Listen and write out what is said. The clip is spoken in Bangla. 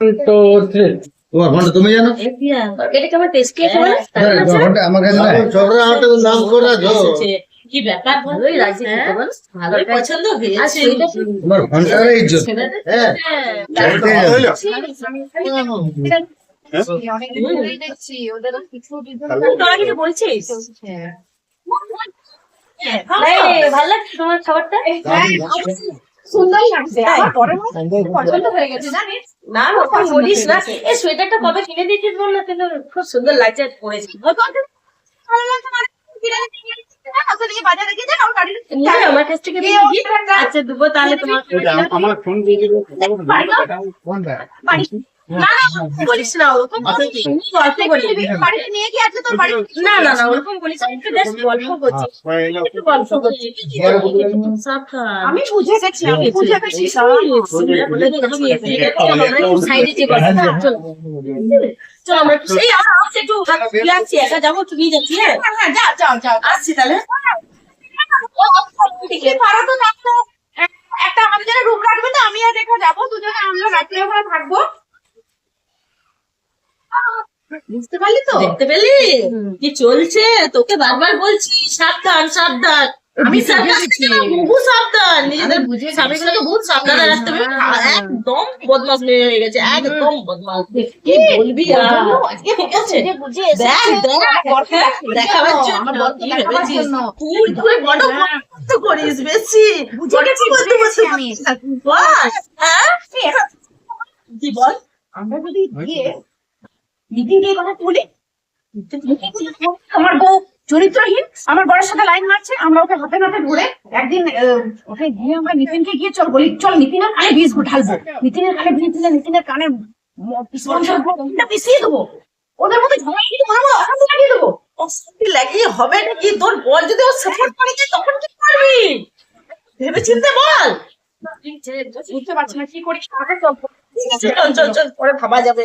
তো তোমার ফোনটা তুমি জানো? এটা কেমন টেস্টি আছে বলো হ্যাঁ, ফোনটা আমার কাছে নাই। ছোটরা হাতে নাম করে যো কি ব্যাপার ভালোই লাগছে ভালোই পছন্দ হয়েছে। তোমার ফোনটার ইজ্জত। হ্যাঁ। কিছু বলছিস? এই, ভালো লাগছে তোমার খাবারটা? সুন্দর লাগছে। আমার পরের পছন্দ হয়ে গেছে। জানিস? না না বলিস না। এই সোয়েটারটা কবে কিনে দিয়েছিস বল না কিন্তু খুব সুন্দর লাগছে পরেছি ভালো লাগছে না। আমার গাড়ির না, আমার কাছ থেকে কে নিয়ে ওই গিয়ে একটা আচ্ছা দেবো তাহলে তোমার আমার ফোন দিয়ে দিল আমি বুঝে গেছি আমি বুঝে গেছি চলো আমরা একটু যাচ্ছি একা যাব নিয়ে যাচ্ছি হ্যাঁ হ্যাঁ হ্যাঁ যা যাও যাও আসছি তাহলে ভাড়া তো থাকতো একটা আমাদের রুম রাখবে তো আমি আর রেখা যাব দুজনে আমরা রাত্রে ওখানে থাকব বুঝতে পারলি তো? দেখতে পেলি? কি চলছে? তোকে বারবার বলছি সাবধান সাবধান। আমি সাবধান বহু সাবধান। নিজেদের স্বামীগুলোকে বহুত সাবধানে রাখতে হবে একদম বদমাস মেয়ে হয়ে গেছে একদম বদমাস। কি বলবি দেখাবার জন্য। তুই তুই বড় কষ্ট করিস বেশি। বুঝে গেছি বলতে বলতে আমি। বল। হ্যাঁ? কি বল? আমরা যদি গিয়ে মিটিং দিয়ে কথা বলি আমার বউ চরিত্রহীন আমার বড়ের সাথে লাইন মারছে আমরা ওকে হাতে নাতে ধরে একদিন ওকে গিয়ে আমরা নিতিনকে গিয়ে চল বলি চল নিতিনের কানে বীজ ঢালবো নিতিনের কানে বীজ দিলে নিতিনের কানে পিছিয়ে দেবো ওদের মধ্যে ঝগড়া কিন্তু মারবো অশান্তি লাগিয়ে দেবো। অশান্তি লাগিয়ে হবে নাকি? তোর বল যদি ও সাপোর্ট করে তখন কি করবি? ভেবে চিন্তে বল। বুঝতে পারছি না কি করি চল চল চল পরে ভাবা যাবে।